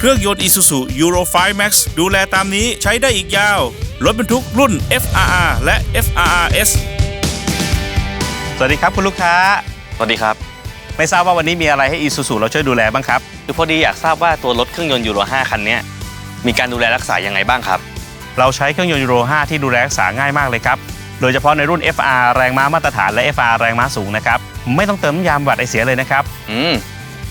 เครื่องยนต์ Isuzu Euro 5 Max ดูแลตามนี้ใช้ได้อีกยาว รถบรรทุกรุ่น FRR และ FRRS สวัสดีครับคุณลูกค้า สวัสดีครับ ไม่ทราบว่าวันนี้มีอะไรให้ Isuzu เราช่วยดูแลบ้างครับคือพอดีอยากทราบว่าตัวรถเครื่องยนต์ยูโร5คันเนี้ยมีการดูแลรักษายังไงบ้างครับ เราใช้เครื่องยนต์ยูโร5ที่ดูแลรักษาง่ายมากเลยครับโดยเฉพาะในรุ่น FR แรงม้ามาตรฐานและ FR แรงม้าสูงนะครับ ไม่ต้องเติมน้ำยาบัดไอเสียเลยนะครับ อืม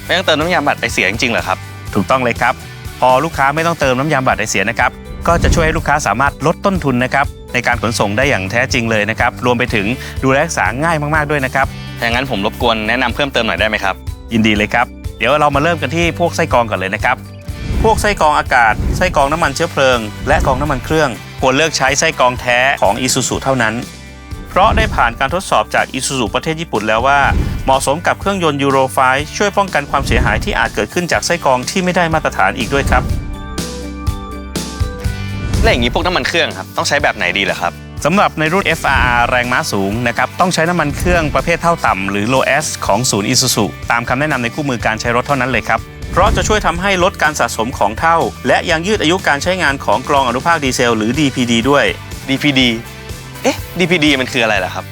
ไม่ต้องเติมน้ำยาบัตรไอเสียจริงๆเหรอครับ ถูกต้องเลยครับ พอลูกค้าไม่ต้องเติมน้ำยาบัดไอเสียนะครับ ก็จะช่วยให้ลูกค้าสามารถลดต้นทุนนะครับในการขนส่งได้อย่างแท้จริงเลยนะครับ รวมไปถึงดูแลรักษาง่ายมากๆด้วยนะครับถ้าอย่างนั้นผมรบกวนแนะนำเพิ่มเติมหน่อยได้ไหมครับ ยินดีเลยครับ เดี๋ยวเรามาเริ่มกันที่พวกไส้กรองก่อนเลยนะครับ พวกไส้กรองอากาศ ไส้กรองน้ำมันเชื้อเพลิง และกรองน้ำมันเครื่อง ควรเลือกใช้ไส้กรองแท้ของ Isuzu เท่านั้นเพ ราะได้ผ่านการทดสอบจาก Isuzu ประเทศญี่ปุ่นแล้วว่า เหมาะสมกับเครื่องยนต์ Euro 5ช่วยป้องกันความเสียหายที่อาจเกิดขึ้นจากไส้กรองที่ไม่ได้มาตรฐานอีกด้วยครับและอย่างนี้พวกน้ำมันเครื่องครับต้องใช้แบบไหนดีเหรอครับสำหรับในรุ่น FRR แรงม้าสูงนะครับต้องใช้น้ำมันเครื่องประเภทเท่าต่ำหรือ Low S ของศูนย์ Isuzu ตามคำแนะนำในคู่มือการใช้รถเท่านั้นเลยครับเพราะจะช่วยทำให้ลดการสะสมของเท่า และยังยืดอายุการใช้งานของกรองอนุภาคดีเซลหรือ DPD ด้วย DPD เอ๊ะ DPD มันคืออะไรล่ะครับ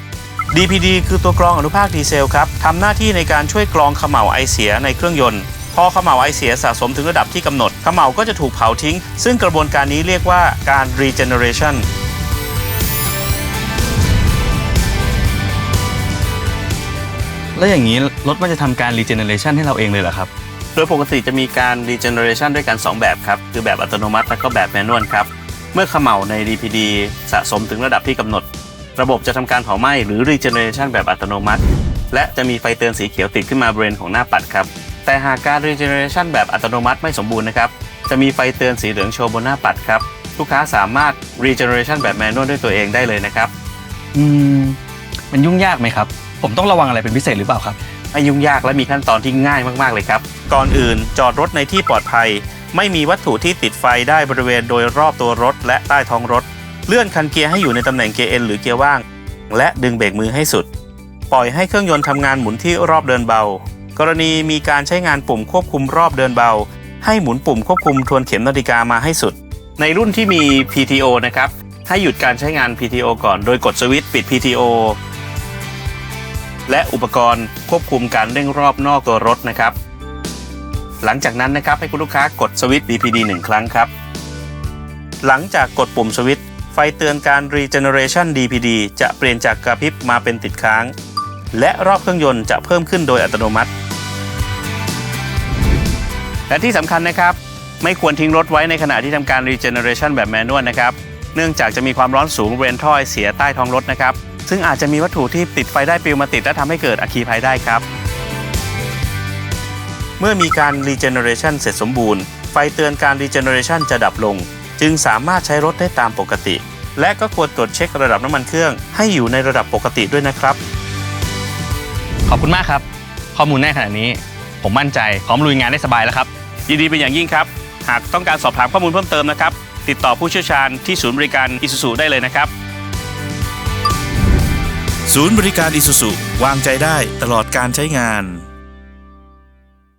DPD คือตัวกรองอนุภาคดีเซลครับทำหน้าที่ในการช่วยกรองเขม่าวไอเสียในเครื่องยนต์ พอเขม่าวไอเสียสะสมถึงระดับที่กำหนดเขม่าวก็จะถูกเผาทิ้ง ซึ่งกระบวนการนี้เรียกว่าการ regeneration แล้วอย่างนี้รถมันจะทำการ regeneration ให้เราเองเลยเหรอครับ โดยปกติจะมีการ regeneration ด้วยกัน 2 แบบครับ คือแบบอัตโนมัติและก็แบบแมนนวลครับ เมื่อเขม่าใน DPD สะสมถึงระดับที่กำหนด ระบบจะทำการเผาไหม้หรือ regeneration แบบอัตโนมัติ และจะมีไฟเตือนสีเขียวติดขึ้นมาบริเวณของหน้าปัดครับ แต่หากการ regeneration แบบอัตโนมัติไม่สมบูรณ์นะครับ จะมีไฟเตือนสีเหลืองโชว์บนหน้าปัดครับ ลูกค้าสามารถ regeneration แบบแมนนวลด้วยตัวเองได้เลยนะครับ อืม มันยุ่งยากไหมครับ ผมต้องระวังอะไรเป็นพิเศษหรือเปล่าครับ ไม่ยุ่งยากและมีขั้นตอนที่ง่ายมาก ๆ เลยครับ ก่อนอื่นจอดรถในที่ปลอดภัย ไม่มีวัตถุที่ติดไฟได้บริเวณโดยรอบตัวรถ และใต้ท้องรถ เลื่อนคันเกียร์ให้อยู่ในตำแหน่งเกียร์เอ็นหรือเกียร์ว่าง และดึงเบรกมือให้สุด ปล่อยให้เครื่องยนต์ทำงานหมุนที่รอบเดินเบา กรณีมีการใช้งานปุ่มควบคุมรอบเดินเบา ให้หมุนปุ่มควบคุมทวนเข็มนาฬิกามาให้สุด ในรุ่นที่มี PTO นะครับ ให้หยุดการใช้งาน PTO ก่อนโดยกดสวิตช์ปิด PTO และอุปกรณ์ควบคุมการเร่งรอบนอกตัวรถนะครับ หลังจากนั้นนะครับให้คุณลูกค้ากดสวิตช์ DPD 1 ครั้งครับ หลังจากกดปุ่มสวิตช์ไฟเตือนการ Regeneration DPD จะเปลี่ยนจากกระพริบมาเป็นติดค้าง และรอบเครื่องยนต์จะเพิ่มขึ้นโดยอัตโนมัติ และที่สำคัญนะครับ ไม่ควรทิ้งรถไว้ในขณะที่ทำการ Regeneration แบบแมนนวลนะครับ เนื่องจากจะมีความร้อนสูงบริเรนท่อไอเสียใต้ท้องรถนะครับ ซึ่งอาจจะมีวัตถุที่ติดไฟได้ปลิวมาติดและทำให้เกิดอัคคีภัยได้ครับ เมื่อมีการ Regeneration เสร็จสมบูรณ์ ไฟเตือนการ Regeneration จะดับลง จึงสามารถใช้รถได้ตามปกติ และก็ควรตรวจเช็คระดับน้ำมันเครื่อง ให้อยู่ในระดับปกติด้วยนะครับ ขอบคุณมากครับ ข้อมูลแน่ขนาดนี้ ผมมั่นใจพร้อมลุยงานได้สบายแล้วครับ ยินดีเป็นอย่างยิ่งครับ หากต้องการสอบถามข้อมูลเพิ่มเติมนะครับ ติดต่อผู้เชี่ยวชาญที่ศูนย์บริการ Isuzu ได้เลยนะครับ ศูนย์บริการ Isuzu วางใจได้ตลอดการใช้งาน